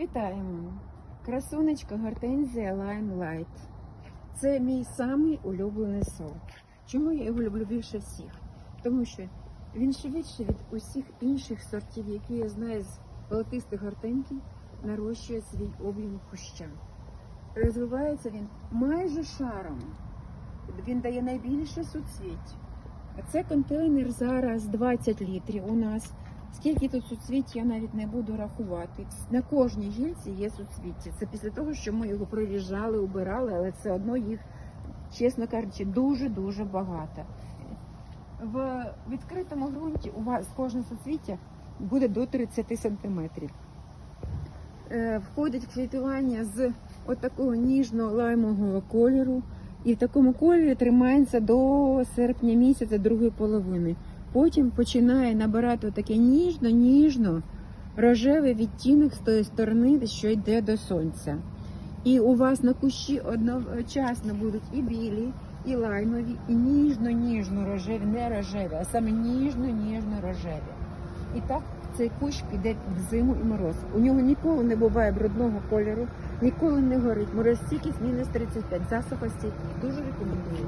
Вітаємо! Красунечка гортензія Limelight. Це мій самий улюблений сорт. Чому я його люблю більше всіх? Тому що він швидше від усіх інших сортів, які я знаю з золотистих гортензій, нарощує свій об'єм куща. Розвивається він майже шаром. Він дає найбільше суцвіть. Це контейнер зараз 20 літрів у нас. Скільки тут суцвіття, я навіть не буду рахувати. На кожній гільці є суцвіття. Це після того, що ми його проріжали, убирали, але все одно їх, чесно кажучи, дуже-дуже багато. В відкритому ґрунті у вас кожне суцвіття буде до 30 сантиметрів. Е, Входить квітування з отакого ніжно-лаймового кольору. І в такому кольорі тримається до серпня місяця другої половини. Потім починає набирати таке ніжно-ніжно рожевий відтінок з тої сторони, що йде до сонця. І у вас на кущі одночасно будуть і білі, і лаймові, і ніжно-ніжно рожеві, не рожеві, а саме ніжно-ніжно рожеві. І так цей кущ піде в зиму і мороз. У нього ніколи не буває брудного кольору, ніколи не горить. Морозстійкість мінус 35, засухостійкість. Дуже рекомендую.